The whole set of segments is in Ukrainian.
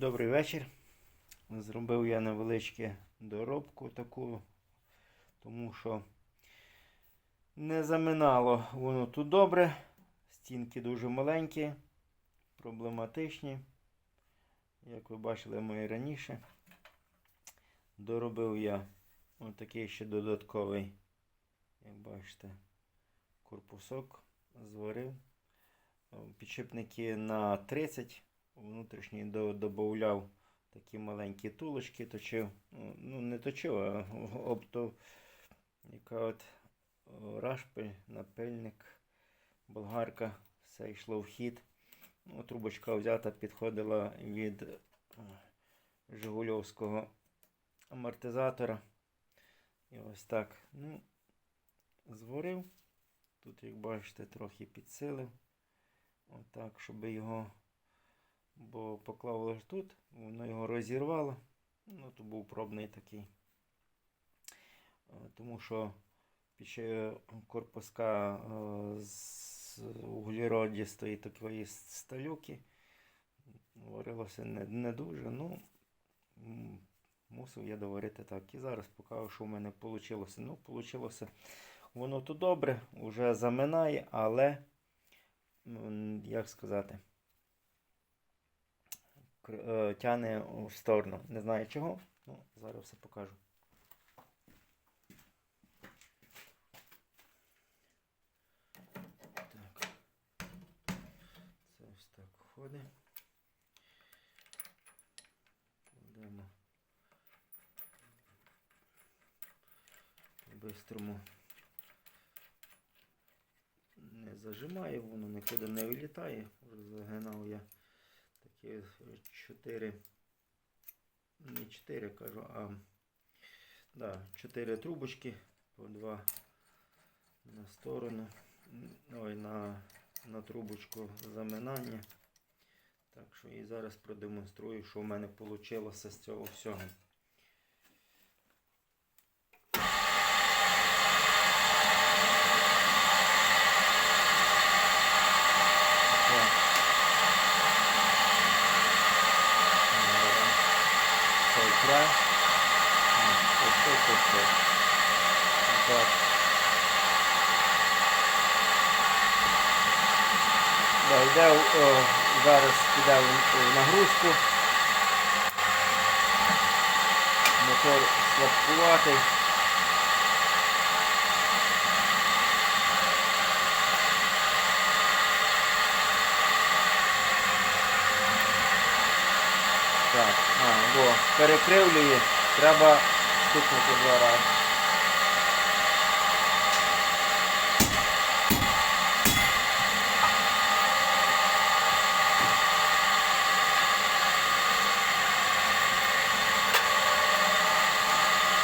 Добрий вечір. Зробив я невеличку доробку таку, тому що не заминало воно тут добре. Стінки дуже маленькі, проблематичні. Як ви бачили мої раніше. Доробив я отакий ще додатковий, як бачите, корпусок зварив. Підшипники на 30 внутрішній до- додавав такі маленькі тулочки, точив. Ну, Ну, не точив, а обто, яка от рашпиль, напильник, болгарка, все йшло в хід. Ну, трубочка взята, підходила від е, Жигульовського амортизатора. І ось так. Ну, зварив. Тут, як бачите, трохи підсилив. Отак, щоб його бо поклав лише тут, воно його розірвало. Ну, то був пробний такий. Е, Тому що корпуска е, з углеродістої такої сталюки. Варилося не, не дуже. Ну, мусив я доварити так. І зараз покажу, що в мене вийшло. Ну, вийшло воно тут добре, вже заминає, але, як сказати, тяне в сторону. Не знаю чого. Ну, зараз все покажу. Так. Це ось так входить. Кладемо. По-бистрому не зажимаю, воно нікуди не вилітає. Загинав я такі 4, не 4 кажу, а да, 4 трубочки по 2 на сторону. Ой, на, на трубочку заминання. Так що і зараз продемонструю, що в мене вийшло з цього всього. Так. Цей край. Ось, ось ось тут. Так. Да, йде, о, зараз піде нагрузку. Мотор слабкуватий. Так, а, во, перекривлює, треба стукнути два рази.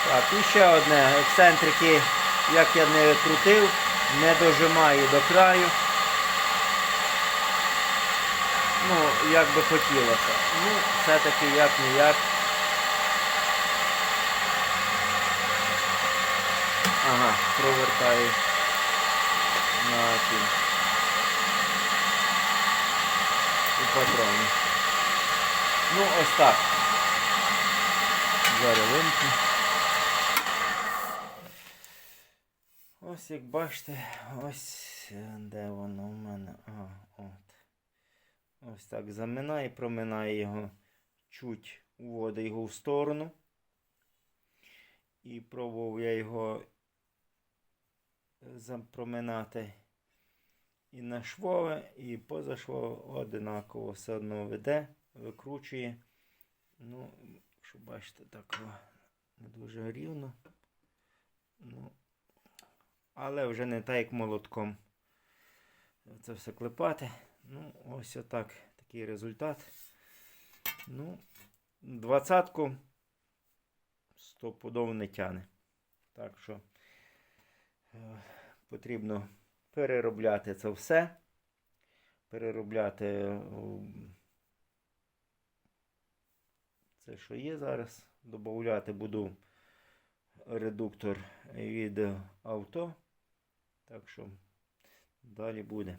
Так, і ще одне. Ексцентрики, як я не крутив, не дожимаю до краю. Ну, як би хотілося. Ну, все-таки як не як. Ага, провертаю на тім. У патроні. Ну, ось так. Зараз вимкну. Ось як бачите, ось е, де воно в мене. А, от. Ось так заминає, проминає його чуть уводить його в сторону. І пробував я його е, запроминати і на швове, і поза швове одинаково все одно веде, викручує. Ну, якщо бачите, так не дуже рівно. Ну, але вже не так, як молотком. Це все клепати. Ну, ось отак. Такий результат. Ну, двадцятку стопудово не тяне. Так що е, потрібно переробляти це все. Переробляти е, це, що є зараз. Добавляти буду редуктор від авто. Так що далі буде.